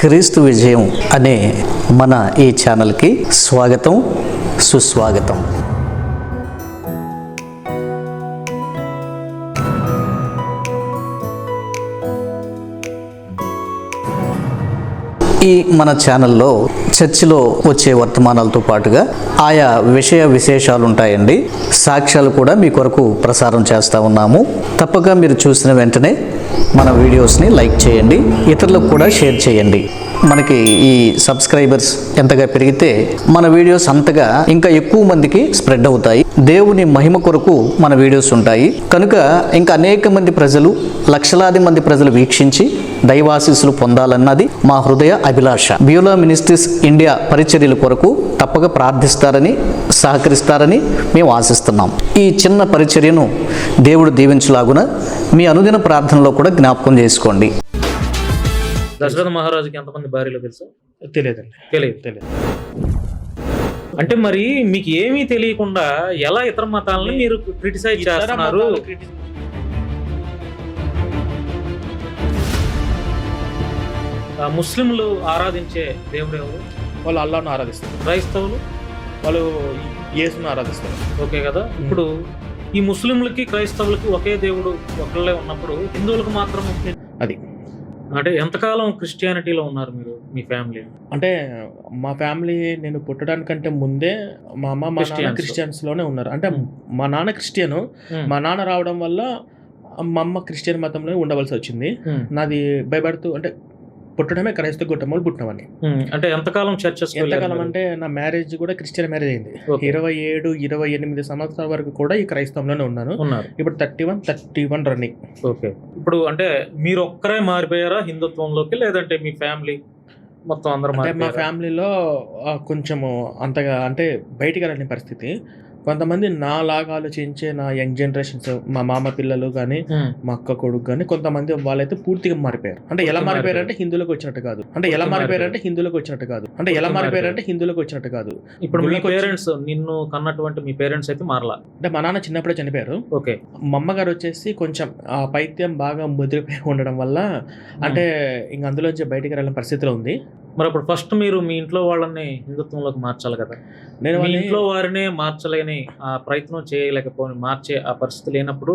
క్రీస్తు విజయం అనే మన ఈ ఛానల్కి స్వాగతం సుస్వాగతం. ఈ మన ఛానల్లో చర్చిలో వచ్చే వర్తమానాలతో పాటుగా ఆయా విషయ విశేషాలు ఉంటాయండి సాక్ష్యాలు కూడా మీ కొరకు ప్రసారం చేస్తూ ఉన్నాము. తప్పక మీరు చూసిన వెంటనే మన వీడియోస్ని లైక్ చేయండి ఇతరులకు కూడా షేర్ చేయండి. మనకి ఈ సబ్స్క్రైబర్స్ ఎంతగా పెరిగితే మన వీడియోస్ అంతగా ఇంకా ఎక్కువ మందికి స్ప్రెడ్ అవుతాయి. దేవుని మహిమ కొరకు మన వీడియోస్ ఉంటాయి. కనుక ఇంకా అనేక మంది ప్రజలు లక్షలాది మంది ప్రజలు వీక్షించి దైవాశీస్సులు పొందాలన్నది మా హృదయ అభిలాష. బ్యూలా మినిస్ట్రీస్ ఇండియా పరిచర్యల కొరకు తప్పక ప్రార్థిస్తారని సహకరిస్తారని మేము ఆశిస్తున్నాం. ఈ చిన్న పరిచర్యను దేవుడు దీవించులాగున మీ అనుదిన ప్రార్థనలో కూడా జ్ఞాపకం చేసుకోండి. దశరథ మహారాజుకి ఎంతమంది భార్యలు తెలుసా? తెలియదండి. తెలియదు. తెలియదు. అంటే మరి మీకు ఏమీ తెలియకుండా ఎలా ఇతర మతాలను మీరు క్రిటిసైజ్ చేస్తున్నారు? ముస్లింలు ఆరాధించే దేవుడు ఎవరు? వాళ్ళు అల్లాను ఆరాధిస్తారు. క్రైస్తవులు? వాళ్ళు యేసును ఆరాధిస్తారు. ఓకే కదా? ఇప్పుడు ఈ ముస్లింలకి క్రైస్తవులకి ఒకే దేవుడు ఒకళ్ళే ఉన్నప్పుడు హిందువులకు మాత్రం అది. అంటే ఎంతకాలం క్రిస్టియానిటీలో ఉన్నారు మీరు మీ ఫ్యామిలీ? అంటే మా ఫ్యామిలీ నేను పుట్టడానికంటే ముందే మా అమ్మ మా నాన్న Christians. క్రిస్టియన్స్. లోనే ఉన్నారు. అంటే. మా నాన్న క్రిస్టియను. మా నాన్న రావడం వల్ల మా అమ్మ క్రిస్టియన్ మతంలో ఉండవలసి వచ్చింది. నాది బర్త్ అంటే పుట్టడమే క్రైస్తవ కుటుంబంలో పుట్టినవని అంటే ఎంతకాలం చర్చస్ ఎంతకాలం అంటే నా మ్యారేజ్ కూడా క్రిస్టియన్ మ్యారేజ్ అయింది. ఇరవై ఏడు ఇరవై ఎనిమిది సంవత్సరాల వరకు కూడా ఈ క్రైస్తవంలోనే ఉన్నాను. ఇప్పుడు thirty one thirty one running. Okay. ఇప్పుడు అంటే మీరు ఒక్కరే మారిపోయారా హిందుత్వంలోకి లేదంటే మీ ఫ్యామిలీ మొత్తం అందరూ అంటే మా ఫ్యామిలీలో కొంచెము అంతగా అంటే బయటికి రాని పరిస్థితి. కొంతమంది నా లాగా ఆలోచించే నా యంగ్ జనరేషన్స్ మా మామ పిల్లలు కానీ మా అక్క కొడుకు కానీ కొంతమంది వాళ్ళైతే పూర్తిగా మారిపోయారు. అంటే ఎలా మారిపోయారు. అంటే హిందువులకు వచ్చినట్టు కాదు. అంటే ఎలా మారిపోయారు. అంటే హిందువులకు వచ్చినట్టు కాదు. అంటే ఎలా మారిపోయారు. అంటే హిందువులకు వచ్చినట్టు కాదు. ఇప్పుడు మీ పేరెంట్స్ నిన్ను కన్నటువంటి మీ పేరెంట్స్ అయితే మారలా? అంటే మా నాన్న చిన్నప్పుడే చనిపోయారు. ఓకే. మా అమ్మగారు వచ్చేసి కొంచెం ఆ పైత్యం బాగా ముదిరిపోయి ఉండడం వల్ల అంటే ఇంక అందులోంచి బయటికి రాలని పరిస్థితిలో ఉంది. మరి అప్పుడు ఫస్ట్ మీరు మీ ఇంట్లో వాళ్ళని హిందుత్వంలోకి మార్చాలి కదా. నేను మీ ఇంట్లో వారినే మార్చలేని ఆ ప్రయత్నం చేయలేకపోని మార్చే ఆ పరిస్థితి లేనప్పుడు.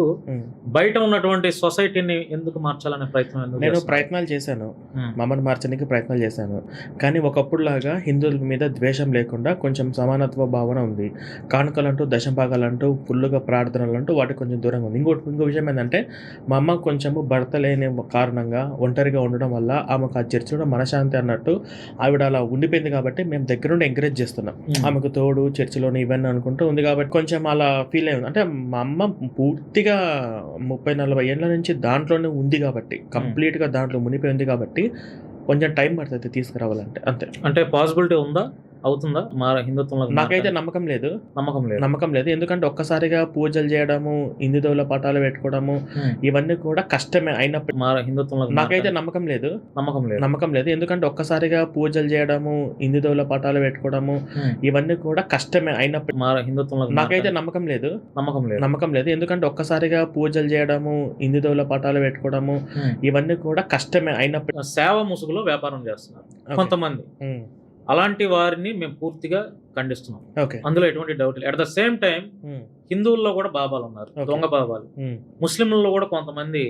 బయట ఉన్నటువంటి సొసైటీని ఎందుకు మార్చాలనే ప్రయత్నం నేను? ప్రయత్నాలు చేశాను. ఉమ్, మా అమ్మని మార్చడానికి ప్రయత్నాలు చేశాను. కానీ ఒకప్పుడులాగా హిందువుల మీద ద్వేషం లేకుండా కొంచెం సమానత్వ భావన ఉంది. కానుకలంటూ దశభాగాలంటూ ఫుల్లుగా ప్రార్థనలు అంటూ వాటికి కొంచెం దూరంగా ఉంది. ఇంకోటి ఇంకో విషయం ఏంటంటే మా అమ్మ కొంచెము భర్త లేని కారణంగా ఒంటరిగా ఉండడం వల్ల ఆమెకు ఆ చర్చిలో మనశాంతి అన్నట్టు ఆవిడ అలా ఉండిపోయింది కాబట్టి మేము దగ్గరుండి ఎంకరేజ్ చేస్తున్నాం. ఆమెకు తోడు చర్చిలోని ఇవన్నీ అనుకుంటూ ఉంది కాబట్టి కొంచెం అలా ఫీల్ అయింది అంటే మా అమ్మ పూర్తిగా ముప్పై నలభై ఏళ్ళ నుంచి దాంట్లోనే ఉంది కాబట్టి కంప్లీట్గా దాంట్లో మునిపోయి ఉంది కాబట్టి కొంచెం టైం పడుతుంది తీసుకురావాలంటే. అంతే. అంటే పాసిబిలిటీ ఉందా? అవుతుందా? మా హిందుత్వంలో నాకైతే నమ్మకం లేదు. నమ్మకం లేదు. నమ్మకం లేదు. ఎందుకంటే ఒక్కసారిగా పూజలు చేయడము హిందూ దేవుల పటాలు పెట్టుకోవడము ఇవన్నీ కూడా కష్టమే అయినప్పుడు మా హిందుత్వంలో నాకైతే నమ్మకం లేదు. నమ్మకం లేదు. నమ్మకం లేదు. ఎందుకంటే ఒక్కసారిగా పూజలు చేయడము హిందూ దేవుల పటాలు పెట్టుకోవడము ఇవన్నీ కూడా కష్టమే అయినప్పుడు మా హిందుత్వంలో నాకైతే నమ్మకం లేదు. నమ్మకం లేదు. నమ్మకం లేదు. ఎందుకంటే ఒక్కసారిగా పూజలు చేయడము హిందూ దేవుల పటాలు పెట్టుకోవడము. ఇవన్నీ కూడా కష్టమే అయినప్పుడు సేవ ముసుగులో వ్యాపారం చేస్తున్నారు. కొంతమంది. అలాంటి వారిని మేము పూర్తిగా ఖండిస్తున్నాం. ఓకే. అందులో ఎటువంటి డౌట్ లేదు. అట్ ద సేమ్ టైం హిందువుల్లో కూడా బాబాలు ఉన్నారు. దొంగ బాబాలు. ఉమ్, ముస్లింలలో కూడా కొంతమంది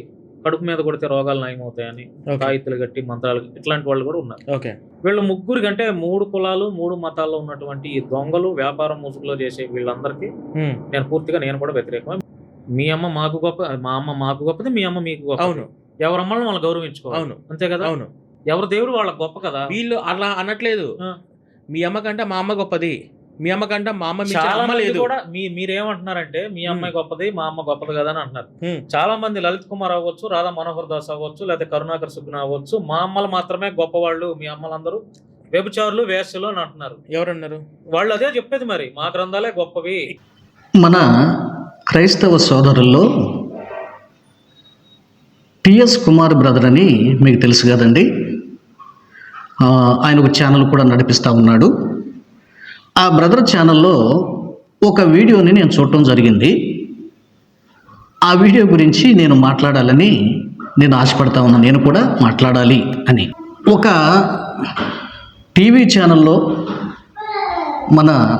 కడుపు మీద కొడితే రోగాలు నయమవుతాయని తాయిత్తులు గట్టి మంత్రాలు ఇట్లాంటి వాళ్ళు కూడా ఉన్నారు. ఓకే. వీళ్ళు ముగ్గురి కంటే మూడు కులాలు మూడు మతాల్లో ఉన్నటువంటి ఈ దొంగలు వ్యాపారం ముసుగులో చేసే వీళ్ళందరికీ ఉమ్, నేను పూర్తిగా నేను కూడా వ్యతిరేకమే. మీ అమ్మ మాకు గొప్ప మా అమ్మ మాకు గొప్పది మీ అమ్మ మీకు గొప్ప అవును. ఎవరమ్మని వాళ్ళు గౌరవించుకోవాలి. అవును. అంతే కదా? అవును. ఎవరి దేవుడు వాళ్ళకి గొప్ప కదా? వీళ్ళు అలా అనట్లేదు. మీ అమ్మ కంటే మా అమ్మ గొప్పది. మీ అమ్మ కంటే మా అమ్మ చాలా లేదు. కూడా మీ మీరేమంటున్నారంటే మీ అమ్మాయి గొప్పది మా అమ్మ గొప్పది కదా అని అంటున్నారు. చాలా మంది లలిత్ కుమార్ అవ్వచ్చు రాధా మనోహర్ దాస్ అవ్వచ్చు లేదా కరుణాకర్ సుగ్న అవ్వచ్చు మా అమ్మలు మాత్రమే గొప్పవాళ్ళు మీ అమ్మలందరూ వ్యభిచారులు వేస్యలు అని అంటున్నారు. ఎవరన్నారు? వాళ్ళు అదే చెప్పేది మరి మా గ్రంథాలే గొప్పవి. మన క్రైస్తవ సోదరుల్లో పిఎస్ కుమార్ బ్రదర్ అని మీకు తెలుసు కదండి. ఆయన ఒక ఛానల్ కూడా నడిపిస్తూ ఉన్నాడు. ఆ బ్రదర్ ఛానల్లో ఒక వీడియోని నేను చూడటం జరిగింది. ఆ వీడియో గురించి నేను మాట్లాడాలని నేను ఆశపడతా ఉన్నా. నేను కూడా మాట్లాడాలి అని. ఒక టీవీ ఛానల్లో మన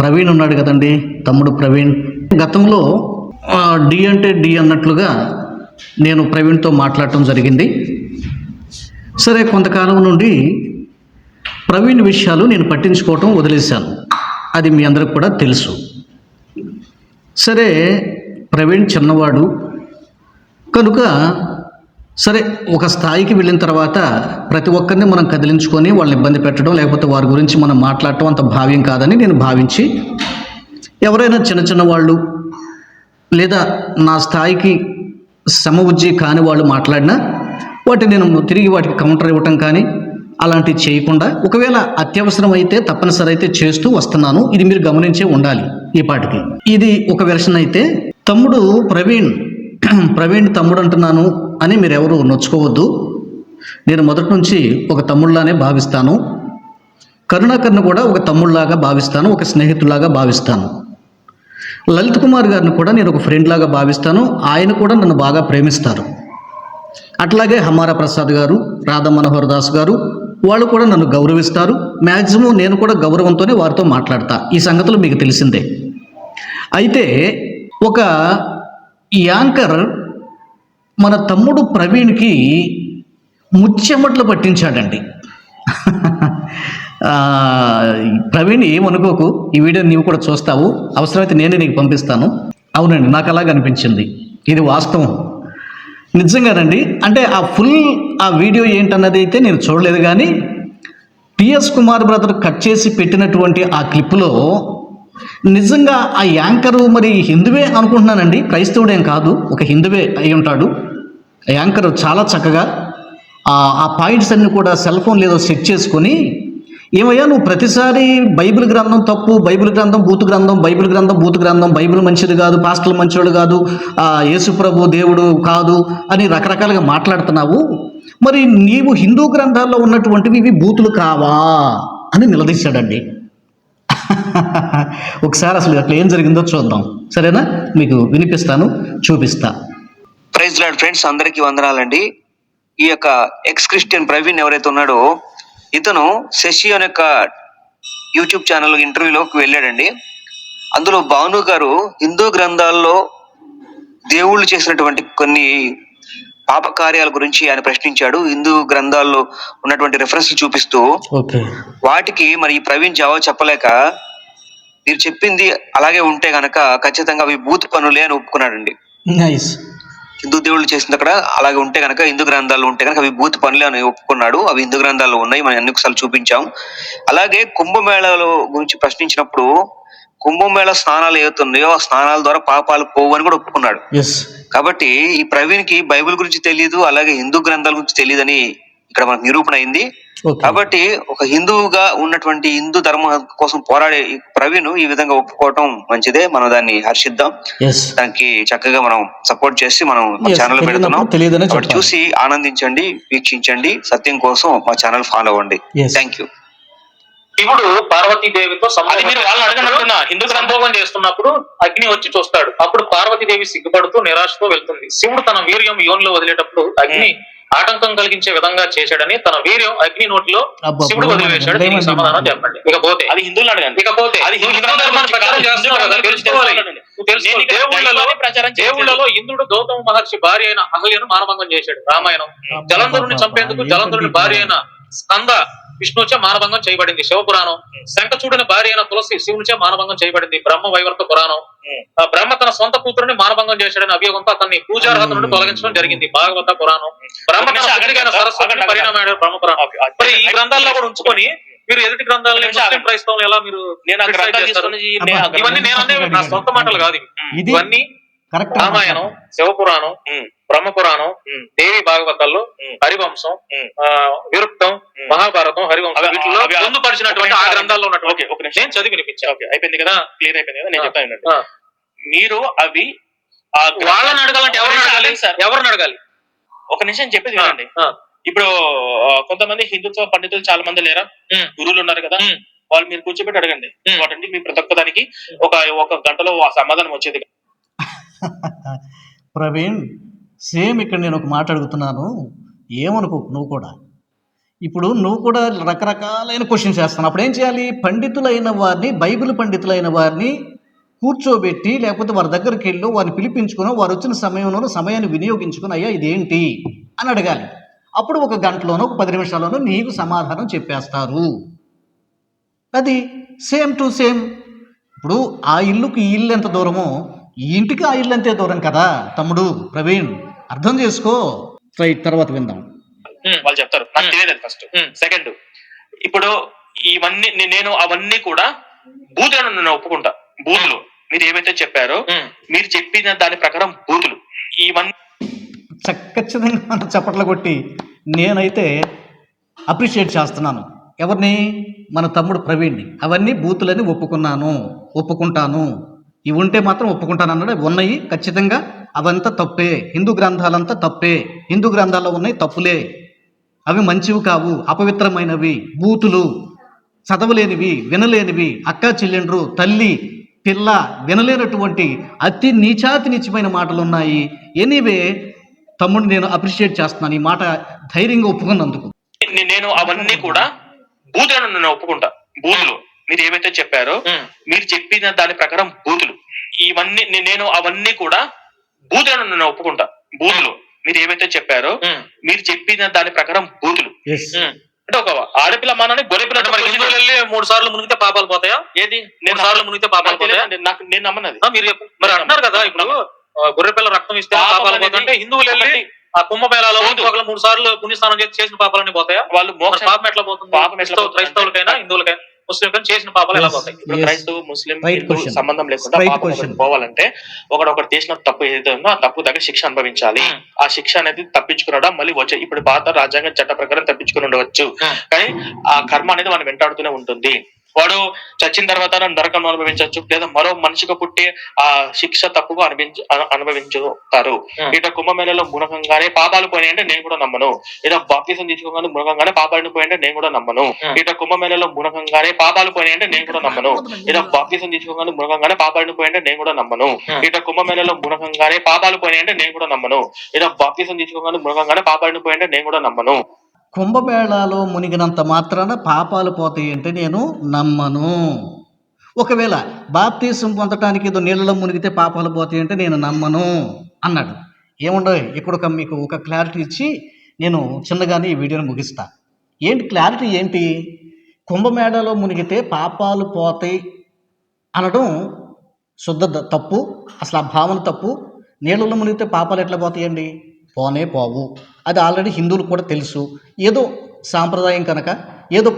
ప్రవీణ్ ఉన్నాడు కదండి తమ్ముడు ప్రవీణ్. గతంలో డి అంటే డి అన్నట్లుగా నేను ప్రవీణ్తో మాట్లాడటం జరిగింది. సరే కొంతకాలం నుండి ప్రవీణ్ విషయాలు నేను పట్టించుకోవటం వదిలేశాను. అది మీ అందరికి కూడా తెలుసు. సరే ప్రవీణ్ చిన్నవాడు. కనుక సరే ఒక స్థాయికి వెళ్ళిన తర్వాత ప్రతి ఒక్కరిని మనం కదిలించుకొని వాళ్ళని ఇబ్బంది పెట్టడం లేకపోతే వారి గురించి మనం మాట్లాడటం అంత భావ్యం కాదని నేను భావించి ఎవరైనా చిన్న చిన్న వాళ్ళు లేదా నా స్థాయికి సమవుజ్జి కాని వాళ్ళు మాట్లాడినా వాటిని నేను తిరిగి వాటికి కౌంటర్ ఇవ్వటం కానీ అలాంటివి చేయకుండా ఒకవేళ అత్యవసరం అయితే తప్పనిసరి అయితే చేస్తూ వస్తున్నాను. ఇది మీరు గమనించే ఉండాలి ఈ పాటికి. ఇది ఒక వెర్షన్ అయితే తమ్ముడు ప్రవీణ్ ప్రవీణ్ తమ్ముడు అంటున్నాను అని మీరు ఎవరు నొచ్చుకోవద్దు. నేను మొదటి నుంచి ఒక తమ్ముళ్ళానే భావిస్తాను. కరుణాకర్ని కూడా ఒక తమ్ముళ్ళాగా భావిస్తాను ఒక స్నేహితులాగా భావిస్తాను. లలిత్ కుమార్ గారిని కూడా నేను ఒక ఫ్రెండ్ లాగా భావిస్తాను. ఆయన కూడా నన్ను బాగా ప్రేమిస్తారు. అట్లాగే హమారా ప్రసాద్ గారు రాధా మనోహర్ దాస్ గారు వాళ్ళు కూడా నన్ను గౌరవిస్తారు. మ్యాక్సిమం నేను కూడా గౌరవంతోనే వారితో మాట్లాడతా. ఈ సంగతులు మీకు తెలిసిందే. అయితే ఒక యాంకర్ మన తమ్ముడు ప్రవీణ్కి ముచ్చెమట్లు పట్టించాడండి. ప్రవీణ్ ఏమనుకోకు ఈ వీడియో నీవు కూడా చూస్తావు. అవసరమైతే నేనే నీకు పంపిస్తాను. అవునండి నాకు అలాగ అనిపించింది ఇది వాస్తవం. నిజంగానండి. అంటే ఆ ఫుల్ ఆ వీడియో ఏంటన్నది అయితే నేను చూడలేదు కానీ పిఎస్ కుమార్ బ్రదర్ కట్ చేసి పెట్టినటువంటి ఆ క్లిప్లో నిజంగా ఆ యాంకరు మరి హిందువే అనుకుంటున్నానండి. క్రైస్తవుడేం కాదు ఒక హిందువే అయి ఉంటాడు. ఆ యాంకర్ చాలా చక్కగా ఆ ఆ పాయింట్స్ అన్ని కూడా సెల్ ఫోన్ లేదో సెట్ చేసుకొని ఏమయ్యా నువ్వు ప్రతిసారి బైబిల్ గ్రంథం తప్పు బైబిల్ గ్రంథం బూతు గ్రంథం బైబిల్ గ్రంథం బూతు గ్రంథం బైబిల్ మంచిది కాదు పాస్టల్ మంచోడు కాదు యేసుప్రభు దేవుడు కాదు అని రకరకాలుగా మాట్లాడుతున్నావు. మరి నీవు హిందూ గ్రంథాల్లో ఉన్నటువంటివి ఇవి బూతులు కావా అని నిలదీశాడండి. ఒకసారి అసలు అట్లా ఏం జరిగిందో చూద్దాం. సరేనా? మీకు వినిపిస్తాను చూపిస్తా. ప్రైజ్ లాడ్ ఫ్రెండ్స్ అందరికీ వందనాలండి. ఈ యొక్క ఎక్స్ క్రిస్టియన్ ప్రవీణ్ ఎవరైతే ఉన్నాడో ఇతను శశి అనే యొక్క యూట్యూబ్ ఛానల్ ఇంటర్వ్యూలోకి వెళ్ళాడండి. అందులో భాను గారు హిందూ గ్రంథాల్లో దేవుళ్ళు చేసినటువంటి కొన్ని పాప కార్యాల గురించి ఆయన ప్రశ్నించాడు. హిందూ గ్రంథాల్లో ఉన్నటువంటి రెఫరెన్స్ చూపిస్తూ వాటికి మరి ఈ ప్రవీణ్ జవాబు చెప్పలేక మీరు చెప్పింది అలాగే ఉంటే గనక ఖచ్చితంగా అవి బూత్ పనులే అని ఒప్పుకున్నాడండి. నైస్ హిందూ దేవుళ్ళు చేసింది అక్కడ. అలాగే ఉంటే కనుక హిందూ గ్రంథాలు ఉంటే కనుక అవి భూతి పనులే అని ఒప్పుకున్నాడు. అవి హిందూ గ్రంథాల్లో ఉన్నాయి. మనం ఎన్నిసార్లు చూపించాం. అలాగే కుంభమేళలో గురించి ప్రశ్నించినప్పుడు కుంభమేళ స్నానాలు ఏవైతున్నాయో ఆ స్నానాల ద్వారా పాపాలు పోవు అని కూడా ఒప్పుకున్నాడు. కాబట్టి ఈ ప్రవీణ్కి బైబిల్ గురించి తెలియదు అలాగే హిందూ గ్రంథాల గురించి తెలియదని ఇక్కడ మనకు నిరూపణ అయింది. కాబట్టి ఒక హిందువుగా ఉన్నటువంటి హిందూ ధర్మం కోసం పోరాడే ప్రవీణ్ ఈ విధంగా ఒప్పుకోవటం మంచిదే. మనం దాన్ని హర్షిద్దాం. దానికి చక్కగా మనం సపోర్ట్ చేసి మనం మా ఛానల్ పెడుతున్నాం. చూసి ఆనందించండి వీక్షించండి సత్యం కోసం మా ఛానల్ ఫాలో అవ్వండి. థ్యాంక్ యూ శివుడు పార్వతీదేవితో. హిందూ గ్రంథం- సంభోగం చేస్తున్నప్పుడు అగ్ని వచ్చి చూస్తాడు. అప్పుడు పార్వతీదేవి సిగ్గుపడుతూ నిరాశతో వెళ్తుంది. శివుడు తన వీర్యం యోనిలో వదిలేటప్పుడు అగ్ని ఆటంకం కలిగించే విధంగా చేశాడని తన వీర్యం అగ్ని నోటిలో శివుడు వదిలివేశాడు. దీనికి? సమాధానం చెప్పండి. ఇకపోతే అది హిందువులు అడగండి. ఇకపోతే అది హిందూ ధర్మాన్ని తెలుసుకోవాలి. దేవుళ్ళలో. దేవుళ్ళలో ఇంద్రుడు గౌతమ మహర్షి భార్య అయిన అహల్యను మానభంగం చేశాడు. రామాయణం. జలంధరుని చంపేందుకు జలంధరుని భార్య అయిన స్కంద విష్ణుచే మానభంగం చేయబడింది శివపురాణం. శంఖచూడిని భార్య అయిన తులసి శివునిచే మానభంగం చేయబడింది బ్రహ్మ వైవర్త పురాణం. ఆ బ్రహ్మ తన సొంత కూతురుని మానభంగం చేశాడని అభియోగంతో అతన్ని పూజార్హత నుండి తొలగించడం జరిగింది. భాగవత పురాణం. బ్రహ్మ తన సరస్వతిని పరిణామాడు బ్రహ్మ పురాణం. మరి ఈ గ్రంథాల్లో కూడా ఉంచుకొని మీరు ఎదుటి గ్రంథాలని ముస్లిం క్రైస్తవం ఎలా మీరు ఇవన్నీ నేను అనే నా సొంత మాటలు కాదు ఇవన్నీ రామాయణం శివపురాణం ఉమ్, బ్రహ్మ పురాణం ఉమ్, దేవి భాగవతాల్లో. హరివంశం విరుక్తం. మహాభారతం హరివంశం వీటిలో పొందుపరిచినటువంటి ఆ గ్రంథాల్లో ఓకే ఉన్నటువంటి ఒక నిమిషం. నేను చదివి వినిపించాను. ఓకే అయిపోయింది కదా? క్లియర్ అయిపోయింది కదా? నేను. చెప్తాను. మీరు అవి వాళ్ళని అడగాలంటే ఎవరిని నిమిషం అడగాలి? సార్. ఎవరిని అడగాలి? ఒక నిమిషం చెప్పేది వినండి. ఇప్పుడు కొంతమంది హిందుత్వ పండితులు చాలా మంది లేరా గురువులు ఉన్నారు కదా. వాళ్ళు మీరు కూర్చోబెట్టి అడగండి. వాటండి మీ ప్రతి ఒక్క దానికి ఒక ఒక గంటలో ఆ సమాధానం వచ్చేది. ప్రవీణ్ సేమ్ ఇక్కడ నేను ఒక మాట అడుగుతున్నాను. ఏమనుకో నువ్వు కూడా. ఇప్పుడు నువ్వు కూడా రకరకాలైన క్వశ్చన్స్ చేస్తాను అప్పుడు ఏం చేయాలి? పండితులైన వారిని బైబిల్ పండితులైన వారిని కూర్చోబెట్టి లేకపోతే వారి దగ్గరికి వెళ్ళి వారిని పిలిపించుకుని వారు వచ్చిన సమయంలోనూ సమయాన్ని వినియోగించుకుని అయ్యా ఇదేంటి? అని అడగాలి. అప్పుడు ఒక గంటలోనో ఒక పది నిమిషాల్లోనో నీకు సమాధానం చెప్పేస్తారు. అది సేమ్ టు సేమ్. ఇప్పుడు ఆ ఇల్లుకి ఈ ఇల్లు ఎంత దూరమో ఈ ఇంటికి ఆ ఇల్లు అంతే దూరం కదా? తమ్ముడు ప్రవీణ్ అర్థం చేసుకో. రైట్ తర్వాత విందాం. వాళ్ళు చెప్తారు. నాకు. తెలియదు ఫస్ట్. సెకండ్ ఇప్పుడు ఇవన్నీ నే- నేను అవన్నీ కూడా బూతులను నేను ఒప్పుకుంటా. బూతులు. మీరు ఏవైతే చెప్పారో మీరు చెప్పిన దాని ప్రకారం బూతులు. ఇవన్నీ చ- ఖచ్చితంగా మనం చప్పట్లు కొట్టి నేనైతే అప్రిషియేట్ చేస్తున్నాను. ఎవరిని? మన తమ్ముడు ప్రవీణ్ని. అవన్నీ బూతులని ఒప్పుకున్నాను. ఒప్పుకుంటాను. ఇవి ఉంటే మాత్రం ఒప్పుకుంటాను అన్నాడు ఉన్నాయి ఖచ్చితంగా. అవంతా తప్పే. హిందూ గ్రంథాలంతా తప్పే. హిందూ గ్రంథాల్లో ఉన్నాయి తప్పులే. అవి మంచివి కావు అపవిత్రమైనవి. బూతులు చదవలేనివి వినలేనివి. అక్క చెల్లెండ్రు తల్లి పిల్ల వినలేనటువంటి అతి నీచాతి నీచమైన మాటలు ఉన్నాయి ఎనీవే తమ్ముడు నేను అప్రిషియేట్ చేస్తున్నాను. ఈ మాట ధైర్యంగా ఒప్పుకున్నందుకు. నేను అవన్నీ కూడా బూతులను నేను ఒప్పుకుంటా. బూతులు. మీరు ఏవైతే చెప్పారో మీరు చెప్పిన దాని ప్రకారం బూతులు. ఇవన్నీ నేను అవన్నీ కూడా బూతులను నేను ఒప్పుకుంటా. బూతులు. మీరు ఏవైతే చెప్పారో మీరు చెప్పిన దాని ప్రకారం బూతులు. అంటే ఒక ఆడపిల్ల మానని గొర్రె పిల్ల అంటే మరి హిందువులు వెళ్ళి మూడు సార్లు మునిగితే పాపాలు పోతాయా? ఏది? మూడు నేను సార్లు మునిగితే పాపాలు నాకు పోతాయా. నాకు నేను నమ్మనది మీరు. మరి అంటున్నారు కదా ఇప్పుడు. ఆ, గొర్రె పిల్ల రక్తం ఇస్తే పాపం పాపాలు పోతాయంటే హిందువులు వెళ్ళి ఆ కుంభమేళాలో మూడు సార్లు పుణ్యస్నానం చేసి చేసిన పాపాలన్నీ పోతాయా వాళ్ళు పాపం ఎట్లా పోతుంది? క్రైస్తవులకైనా హిందువులకైనా ముస్లింకైనా చేసిన పాపాలు ఎలా. పోతాయి ఇప్పుడు. క్రైస్తవ ముస్లిం. సంబంధం లేకుండా పాపం పోవాలంటే ఒకడు ఒకటి చేసిన తప్పు ఏదైతే ఉందో ఆ తప్పు దగ్గర శిక్ష అనుభవించాలి Hmm. ఆ శిక్ష అనేది తప్పించుకునడం మళ్ళీ వచ్చే ఇప్పుడు భారత రాజ్యాంగ చట్ట ప్రకారం తప్పించుకుని ఉండవచ్చు Hmm. కానీ ఆ కర్మ అనేది వాడిని వెంటాడుతూనే ఉంటుంది వాడు చచ్చిన తర్వాత నరకం అనుభవించవచ్చు లేదా మరో మనిషిగా పుట్టి ఆ శిక్ష తప్పుగా అనుభవించ అను- అనుభవించుతారు. ఇట కుంభమేళలో మునగంగానే పాపాలు పోయినాయంటే నేను కూడా నమ్మను. ఇట బాప్తీసం తీసుకోగానే మునగంగానే పాపాలను పోయాయంటే నేను కూడా నమ్మను. ఇట కుంభమేళలో మునగంగానే పాపాలు పోయినాయంటే నేను కూడా నమ్మను. ఇట బాప్తీసం తీసుకోగానే మునగంగానే పాపాలను పోయాయంటే నేను కూడా నమ్మను. ఇట కుంభమేళలో మునగంగానే పాపాలు పోయినాయంటే నేను కూడా నమ్మను. ఇట బాప్తీసం తీసుకోగానే మునగంగానే పాపాలను పోయాయంటే నేను కూడా నమ్మను. కుంభమేళాలో మునిగినంత మాత్రాన పాపాలు పోతాయి అంటే నేను నమ్మను. ఒకవేళ బాప్తీసం పొందటానికి ఏదో నీళ్ళలో మునిగితే పాపాలు పోతాయి అంటే నేను నమ్మను అన్నాడు. ఏముండవు ఇక్కడ ఒక మీకు ఒక క్లారిటీ ఇచ్చి నేను చిన్నగానే ఈ వీడియోని ముగిస్తా. ఏంటి క్లారిటీ ఏంటి? కుంభమేళలో మునిగితే పాపాలు పోతాయి అనడం శుద్ధ తప్పు అసలు ఆ భావన తప్పు. నీళ్ళలో మునిగితే పాపాలు ఎట్లా పోతాయండి? పోనే పోవు. అది ఆల్రెడీ హిందువులు కూడా తెలుసు. ఏదో సాంప్రదాయం కనుక ఏదో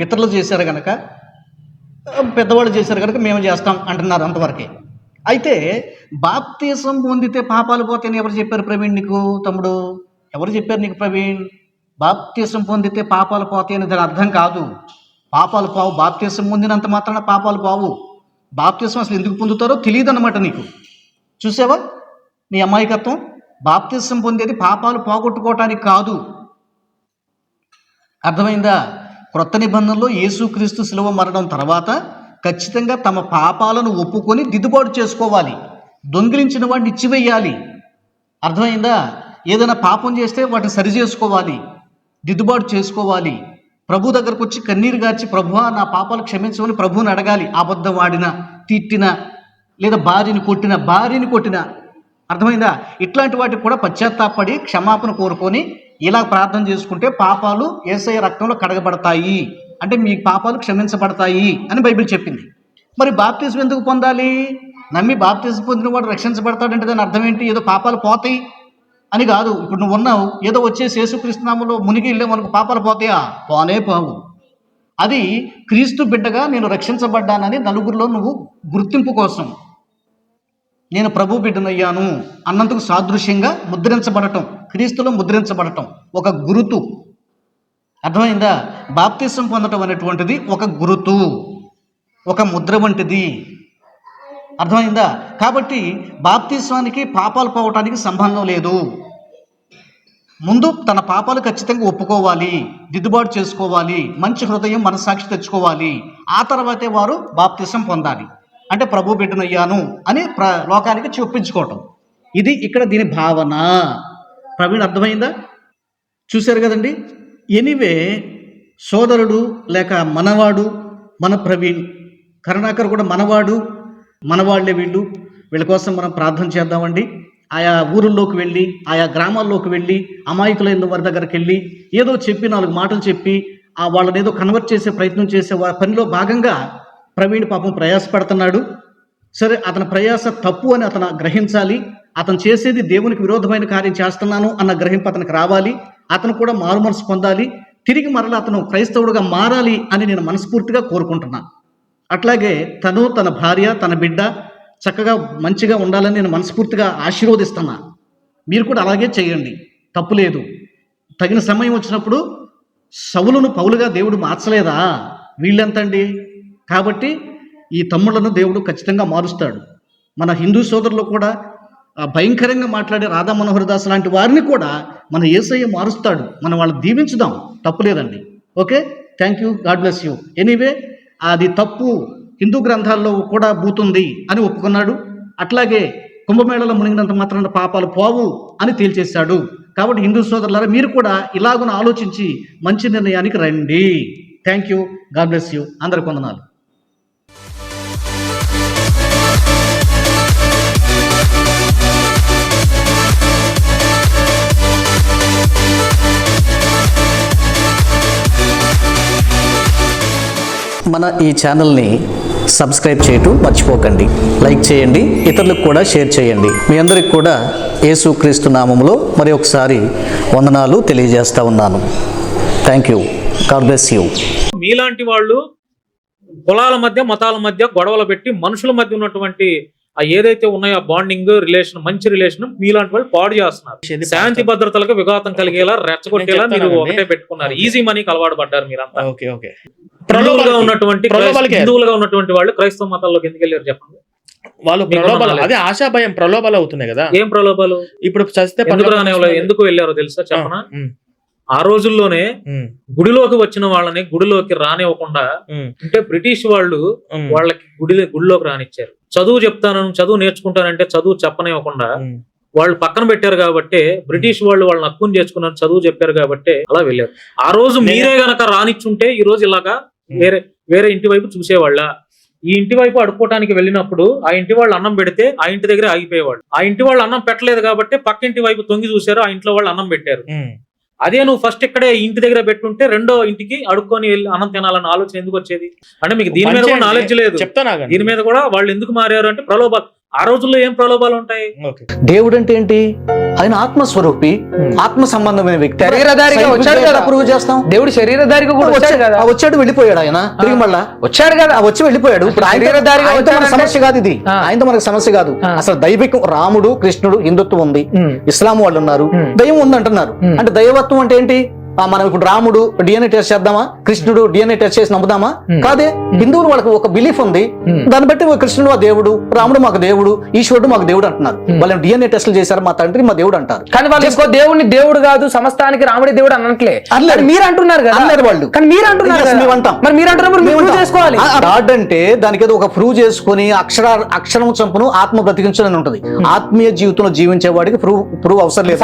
పితరులు చేశారు కనుక పెద్దవాళ్ళు చేశారు కనుక మేము చేస్తాం అంటున్నారు అంతవరకే. అయితే బాప్తీసం పొందితే పాపాలు పోతాయని ఎవరు చెప్పారు ప్రవీణ్ నీకు? తమ్ముడు ఎవరు చెప్పారు నీకు ప్రవీణ్? బాప్తీసం పొందితే పాపాలు పోతాయని దాని అర్థం కాదు. పాపాలు పావు బాప్తీసం పొందినంత మాత్రాన పాపాలు పావు. బాప్తీసం అసలు ఎందుకు పొందుతారో తెలియదు అనమాట నీకు. చూసావా? నీ అమాయకత్వం? బాప్తిసం పొందేది పాపాలు పోగొట్టుకోవటానికి కాదు. అర్థమైందా? క్రొత్త నిబంధనలో యేసుక్రీస్తు శిలువ మరణం తర్వాత ఖచ్చితంగా తమ పాపాలను ఒప్పుకొని దిద్దుబాటు చేసుకోవాలి. దొంగిలించిన వాడిని ఇచ్చివేయాలి. అర్థమైందా? ఏదైనా పాపం చేస్తే వాటిని సరి చేసుకోవాలి. దిద్దుబాటు చేసుకోవాలి. ప్రభు దగ్గరకు వచ్చి కన్నీరు గార్చి ప్రభువా నా పాపాలు క్షమించమని ప్రభువుని అడగాలి. అబద్ధం వాడిన తిట్టిన లేదా భార్యని కొట్టిన భార్యని కొట్టిన అర్థమైందా? ఇట్లాంటి వాటికి కూడా పశ్చాత్తాపడి క్షమాపణ కోరుకొని ఇలా ప్రార్థన చేసుకుంటే పాపాలు ఏసఐ రక్తంలో కడగబడతాయి. అంటే మీ పాపాలు క్షమించబడతాయి అని బైబిల్ చెప్పింది. మరి బాప్తిజం ఎందుకు పొందాలి? నమ్మి బాప్తిజం పొందిన వాడు రక్షించబడతాడంటే దాని అర్థం ఏంటి? ఏదో పాపాలు పోతాయి అని కాదు. ఇప్పుడు నువ్వు ఉన్నావు ఏదో వచ్చే యేసుక్రీస్తునామంలో మునిగి వెళ్ళే మనకు పాపాలు పోతాయా? పోనే పోవు. అది క్రీస్తు బిడ్డగా నేను రక్షించబడ్డానని నలుగురిలో నువ్వు గుర్తింపు కోసం నేను ప్రభు బిడ్డనయ్యాను అన్నందుకు సాదృశ్యంగా ముద్రించబడటం క్రీస్తులో ముద్రించబడటం ఒక గురుతు. అర్థమైందా? బాప్తిసం పొందటం అనేటువంటిది ఒక గురుతు ఒక ముద్ర వంటిది. అర్థమైందా? కాబట్టి బాప్తిస్వానికి పాపాలు పోవటానికి సంబంధం లేదు. ముందు తన పాపాలు ఖచ్చితంగా ఒప్పుకోవాలి దిద్దుబాటు చేసుకోవాలి మంచి హృదయం మనసాక్షి తెచ్చుకోవాలి. ఆ తర్వాతే వారు బాప్తిసం పొందాలి. అంటే ప్రభు బిడ్డనయ్యాను అని ప్ర లోకానికి చూపించుకోవటం. ఇది ఇక్కడ దీని భావన. ప్రవీణ్ అర్థమైందా? చూశారు కదండి? ఎనివే సోదరుడు లేక మనవాడు మన ప్రవీణ్ కరుణాకర్ కూడా మనవాడు మనవాళ్ళే వీళ్ళు. వీళ్ళ కోసం మనం ప్రార్థన చేద్దామండి. ఆయా ఊరుల్లోకి వెళ్ళి ఆయా గ్రామాల్లోకి వెళ్ళి అమాయకులైన వారి దగ్గరికి వెళ్ళి ఏదో చెప్పి నాలుగు మాటలు చెప్పి ఆ వాళ్ళని ఏదో కన్వర్ట్ చేసే ప్రయత్నం చేసే వా- పనిలో భాగంగా ప్రవీణ్ పాపం ప్రయాసపడుతున్నాడు. సరే అతని ప్రయాస తప్పు అని అతను గ్రహించాలి. అతను చేసేది దేవునికి విరోధమైన కార్యం చేస్తున్నాను అన్న గ్రహింపు అతనికి రావాలి. అతను కూడా మారు మనసు పొందాలి. తిరిగి మరలా అతను క్రైస్తవుడుగా మారాలి అని నేను మనస్ఫూర్తిగా కోరుకుంటున్నాను అట్లాగే తను తన భార్య తన బిడ్డ చక్కగా మంచిగా ఉండాలని నేను మనస్ఫూర్తిగా ఆశీర్వదిస్తున్నా. మీరు కూడా అలాగే చేయండి. తప్పులేదు తగిన సమయం వచ్చినప్పుడు సవులను పౌలుగా దేవుడు మార్చలేదా? వీళ్ళెంతండి? కాబట్టి ఈ తమ్ముళ్ళను దేవుడు ఖచ్చితంగా మారుస్తాడు. మన హిందూ సోదరులు కూడా భయంకరంగా మాట్లాడే రాధా మనోహర్ దాస్ లాంటి వారిని కూడా మన ఏసయ్య మారుస్తాడు. మనం వాళ్ళని దీవించుదాం. తప్పులేదండి okay? Thank you God bless you anyway అది తప్పు హిందూ గ్రంథాల్లో కూడా బూతుంది అని ఒప్పుకున్నాడు. అట్లాగే కుంభమేళలో మునిగినంత మాత్రాన పాపాలు పోవు అని తేల్చేశాడు. కాబట్టి హిందూ సోదరులారా మీరు కూడా ఇలాగున ఆలోచించి మంచి నిర్ణయానికి రండి. Thank you God bless you అందరికి వందనాలు. మన ఈ ఛానల్ని సబ్స్క్రైబ్ చేయటం మర్చిపోకండి. లైక్ చేయండి ఇతరులకు కూడా షేర్ చేయండి. మీ అందరికి కూడా యేసుక్రీస్తు నామములో మరి ఒకసారి వందనాలు తెలియజేస్తా ఉన్నాను. Thank you God bless you మీలాంటి వాళ్ళు కులాల మధ్య మతాల మధ్య గొడవలు పెట్టి మనుషుల మధ్య ఉన్నటువంటి ఆ ఏదైతే ఉన్నాయో బాండింగ్ రిలేషన్ మంచి రిలేషన్ మీలాంటి వాళ్ళు పాడు చేస్తున్నారు. శాంతి భద్రతలకు విఘాతం కలిగేలా రెచ్చగొట్టేలా నేను మీరు. ఒకటే పెట్టుకున్నారు. ఈజీ మనీకి అలవాటు పడ్డారు మీరంతా. ఓకే ఓకే హిందువులుగా ఉన్నటువంటి. హిందువులుగా ఉన్నటువంటి వాళ్ళు క్రైస్తవ మతాల్లోకి ఎందుకు వెళ్ళారు చెప్పండి? వాళ్ళు ప్రలోభాలు. అదే ఆశా భయం ప్రలోభాలు అవుతున్నాయి కదా. ఏం ప్రలోభాలు? ఇప్పుడు చస్తే ఎందుకు వెళ్ళారో తెలుసా? చెప్పనా? ఆ రోజుల్లోనే గుడిలోకి వచ్చిన వాళ్ళని గుడిలోకి రానివ్వకుండా అంటే బ్రిటిష్ వాళ్ళు వాళ్ళకి గుడి గుడిలోకి రానిచ్చారు. చదువు చెప్తాను చదువు నేర్చుకుంటానంటే చదువు చెప్పనివ్వకుండా. వాళ్ళు పక్కన పెట్టారు కాబట్టి బ్రిటిష్ వాళ్ళు వాళ్ళని హక్కుని చేసుకున్నారు చదువు చెప్పారు కాబట్టి అలా వెళ్ళారు. ఆ రోజు మీరే గనక రానిచ్చుంటే ఈ రోజు ఇలాగా వేరే వేరే ఇంటి వైపు చూసేవాళ్ళ. ఈ ఇంటి వైపు అడుక్కోవడానికి వెళ్ళినప్పుడు ఆ ఇంటి వాళ్ళు అన్నం పెడితే ఆ ఇంటి దగ్గర ఆగిపోయేవాళ్ళు. ఆ ఇంటి వాళ్ళు అన్నం పెట్టలేదు కాబట్టి పక్క ఇంటి వైపు తొంగి చూశారు ఆ ఇంట్లో వాళ్ళు అన్నం పెట్టారు. అదే నువ్వు ఫస్ట్ ఇక్కడే ఇంటి దగ్గర పెట్టుంటే రెండో ఇంటికి అడుక్కొని వెళ్ళి అన్నం తినాలన్న ఆలోచన ఎందుకు వచ్చేది? అంటే మీకు దీని మీద కూడా నాలెడ్జ్ లేదు. చెప్తాను. దీని మీద కూడా వాళ్ళు ఎందుకు మారారు అంటే ప్రలోభాలు ఆ రోజుల్లో ఏం ప్రలోభాలు ఉంటాయి? ఓకే. దేవుడు అంటే ఏంటి? ఆయన ఆత్మస్వరూపి ఆత్మ సంబంధమైన వ్యక్తి. శరీరధారిగా వచ్చాడు కదా. ప్రూవ్ చేస్తాం? దేవుడు శరీరధారిగా కూడా వచ్చాడు వచ్చాడు కదా. ఆ వచ్చాడు వెళ్ళిపోయాడు ఆయన. తిరిగి మళ్ళా? వచ్చాడు కదా. ఆ వచ్చి వెళ్ళిపోయాడు. ఇప్పుడు శరీరధారిగా వచ్చాడంటే- సమస్య కాదు ఇది. ఆయనతో మనకు సమస్య కాదు. అసలు దైవికం రాముడు కృష్ణుడు హిందుత్వం ఉంది. ఇస్లాం వాళ్ళు ఉన్నారు. దైవం ఉంది అంటున్నారు. అంటే దైవత్వం అంటే ఏంటి? మనం ఇప్పుడు రాముడు డిఎన్ఏ టెస్ట్ చేద్దామా? కృష్ణుడు డిఎన్ఏ టెస్ట్ చేసి నమ్ముదామా. కాదే హిందువులు వాళ్ళకి ఒక బిలీఫ్ ఉంది. దాన్ని బట్టి కృష్ణుడు మా దేవుడు రాముడు మాకు దేవుడు ఈశ్వరుడు మాకు దేవుడు అంటున్నారు. వాళ్ళు డిఎన్ఏ టెస్టులు చేశారు మా తండ్రి మా దేవుడు అంటారు. కానీ వాళ్ళు ఇంకో దేవుడిని దేవుడు కాదు సమస్తానికి రాముడి దేవుడు అనట్లే మీరు అంటున్నారు కదా. అనలేరు వాళ్ళు. కానీ మీరు అంటున్నారు. మేము అంటాం. మరి మీరు అంటున్నప్పుడు prove చేసుకోవాలి. గాడ్ అంటే దానికి ఏదో ఒక ప్రూవ్ చేసుకుని అక్షర అక్షరం చంపును ఆత్మ బ్రతికించు అని ఉంటది. ఆత్మీయ జీవితంలో జీవించే వాడికి ప్రూవ్ ప్రూవ్ అవసరం లేదు?